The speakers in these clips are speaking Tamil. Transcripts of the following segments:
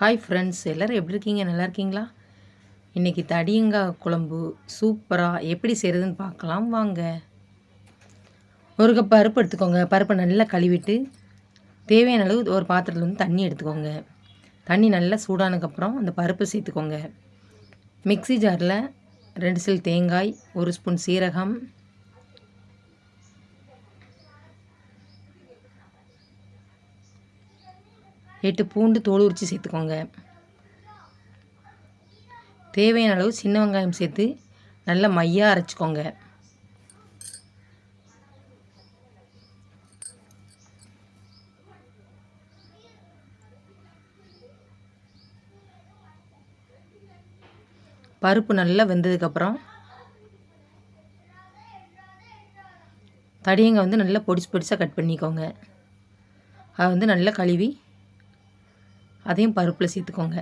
ஹாய் ஃப்ரெண்ட்ஸ் எல்லோரும் எப்படி இருக்கீங்க? நல்லா இருக்கீங்களா? இன்றைக்கி தடியங்காய் குழம்பு சூப்பராக எப்படி செய்கிறதுன்னு பார்க்கலாம். வாங்க. ஒரு கப் பருப்பு எடுத்துக்கோங்க. பருப்பை நல்லா கழுவிட்டு தேவையான அளவு ஒரு பாத்திரத்தில் வந்து தண்ணி எடுத்துக்கோங்க. தண்ணி நல்லா சூடானதுக்கப்புறம் அந்த பருப்பு சேர்த்துக்கோங்க. மிக்ஸி ஜாரில் ரெண்டு சில் தேங்காய் ஒரு ஸ்பூன் சீரகம் எட்டு பூண்டு தோல் உரித்து சேர்த்துக்கோங்க. தேவையான அளவு சின்ன வெங்காயம் சேர்த்து நல்லா மையாக அரைச்சிக்கோங்க. பருப்பு நல்லா வெந்ததுக்கப்புறம் தடியங்க வந்து நல்லா பொடிச்சு பொடிசாக கட் பண்ணிக்கோங்க. அதை வந்து நல்லா கழுவி அதையும் பருப்பில் சேர்த்துக்கோங்க.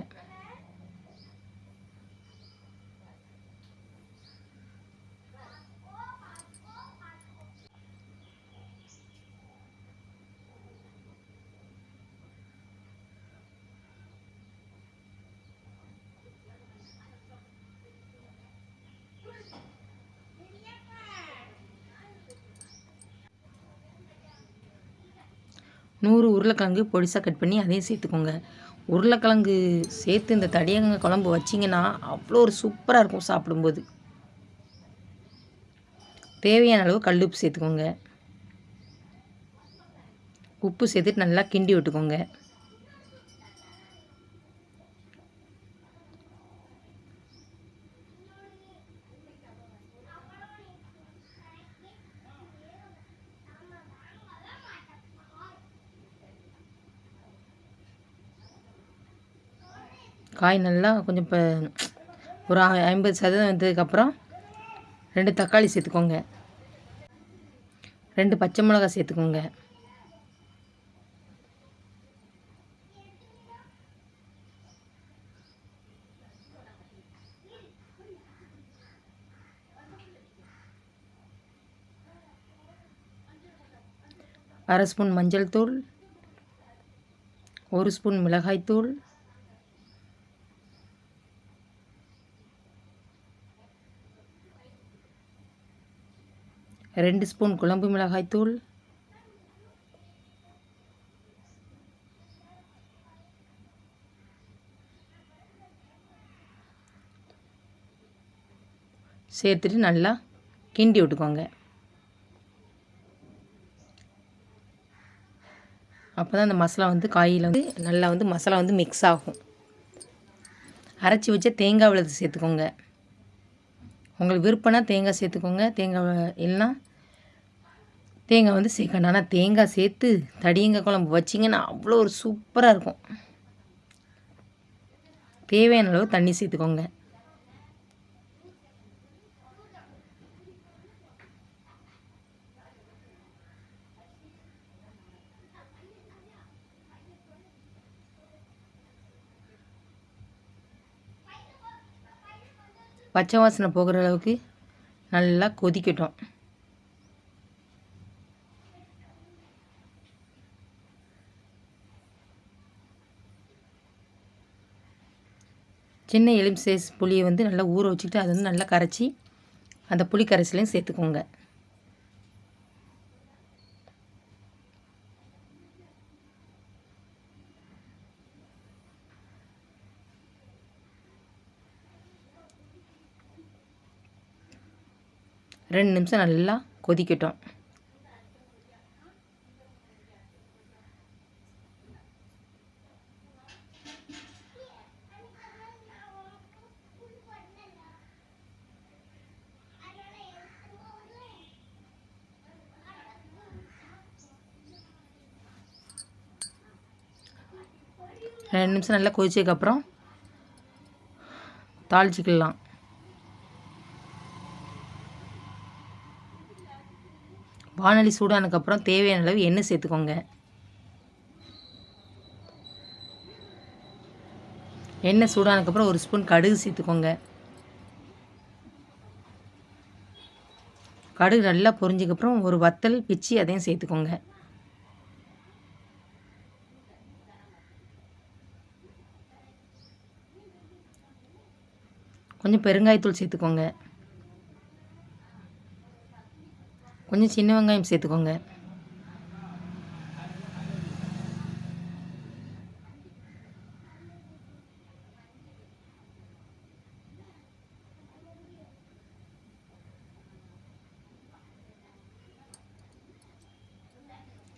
நூறு உருளைக்கிழங்கு பொடிசாக கட் பண்ணி அதையும் சேர்த்துக்கோங்க. உருளைக்கிழங்கு சேர்த்து இந்த தடியங்க குழம்பு வச்சிங்கன்னா அவ்வளோ ஒரு சூப்பராக இருக்கும் சாப்பிடும்போது. தேவையான அளவு கல் உப்பு சேர்த்துக்கோங்க. உப்பு சேர்த்துட்டு நல்லா கிண்டி விட்டுக்கோங்க. காய் நல்லா கொஞ்சம் இப்போ ஒரு ஐம்பது சதவீதம் வந்ததுக்கப்புறம் ரெண்டு தக்காளி சேர்த்துக்கோங்க. ரெண்டு பச்சை மிளகாய் சேர்த்துக்கோங்க. அரை ஸ்பூன் மஞ்சள் தூள் ஒரு ஸ்பூன் மிளகாய்த்தூள் ரெண்டு ஸ்பூன் குழம்பு மிளகாய்த்தூள் சேர்த்துட்டு நல்லா கிண்டி விட்டுக்கோங்க. அப்போ தான் அந்த மசாலா வந்து காயில் வந்து நல்லா வந்து மசாலா வந்து மிக்ஸ் ஆகும். அரைச்சி வச்ச தேங்காய் விழுது சேர்த்துக்கோங்க. உங்களுக்கு விருப்பம்னா தேங்காய் சேர்த்துக்கோங்க. தேங்காய் இல்லைன்னா தேங்காய் வந்து சேர்க்கணும். ஆனால் தேங்காய் சேர்த்து தடியங்காய் குழம்பு வச்சிங்கன்னா அவ்வளோ ஒரு சூப்பராக இருக்கும். தேவையான அளவு தண்ணி சேர்த்துக்கோங்க. பச்சை வாசனை போகிற அளவுக்கு நல்லா கொதிக்கட்டும். சின்ன எலும்பு சைஸ் புளியை வந்து நல்லா ஊற வச்சுக்கிட்டு அது வந்து நல்லா கரைச்சி அந்த புளி கரைசலையும் சேர்த்துக்கோங்க. ரெண்டு நிமிஷம் நல்லா கொதிக்கட்டும். ரெண்டு நிமிஷம் நல்லா கொதிச்சதுக்கப்புறம் தாளிச்சிக்கலாம். வானொலி சூடானதுக்கப்புறம் தேவையான அளவு எண்ணெய் சேர்த்துக்கோங்க. எண்ணெய் சூடானதுக்கப்புறம் ஒரு ஸ்பூன் கடுகு சேர்த்துக்கோங்க. கடுகு நல்லா பொரிஞ்சதுக்கப்புறம் ஒரு வத்தல் பிச்சு அதையும் சேர்த்துக்கோங்க. கொஞ்சம் பெருங்காயத்தூள் சேர்த்துக்கோங்க. கொஞ்சம் சின்ன வெங்காயம் சேர்த்துக்கோங்க.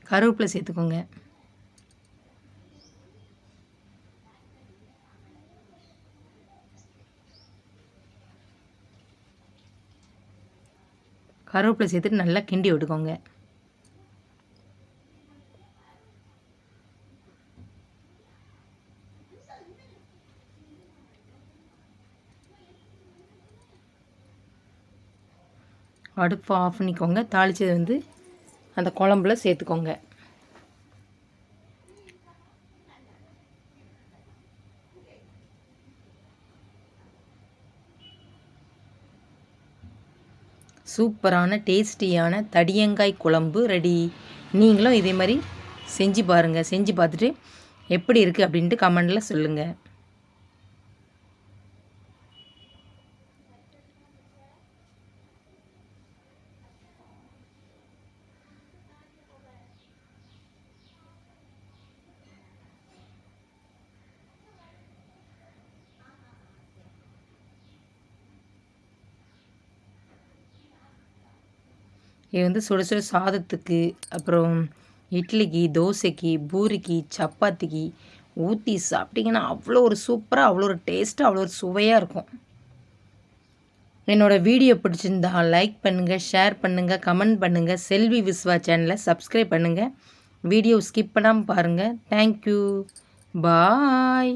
கருவேப்பிலை சேர்த்துக்கோங்க. கருவேப்பிலை சேர்த்துட்டு நல்லா கிண்டி விட்டுக்கோங்க. அடுப்பு ஆஃப் பண்ணிக்கோங்க. தாளித்தது வந்து அந்த குழம்புல சேர்த்துக்கோங்க. சூப்பரான டேஸ்டியான தடியங்காய் குழம்பு ரெடி. நீங்களும் இதே மாதிரி செஞ்சு பாருங்கள் செஞ்சு பார்த்துட்டு எப்படி இருக்குது அப்படின்ட்டு கமெண்டில் சொல்லுங்கள் இது வந்து சுட சுட சாதத்துக்கு அப்புறம் இட்லிக்கு தோசைக்கு பூரிக்கு சப்பாத்திக்கு ஊற்றி சாப்பிட்டிங்கன்னா அவ்வளோ ஒரு சூப்பராக அவ்வளோ ஒரு டேஸ்ட்டாக அவ்வளோ ஒரு சுவையாக இருக்கும். என்னோடய வீடியோ பிடிச்சிருந்தா லைக் பண்ணுங்கள் ஷேர் பண்ணுங்கள் கமெண்ட் பண்ணுங்கள் செல்வி விஸ்வா சேனலை சப்ஸ்கிரைப் பண்ணுங்கள் வீடியோ ஸ்கிப் பண்ணாமல் பாருங்கள் தேங்க்யூ. பாய்.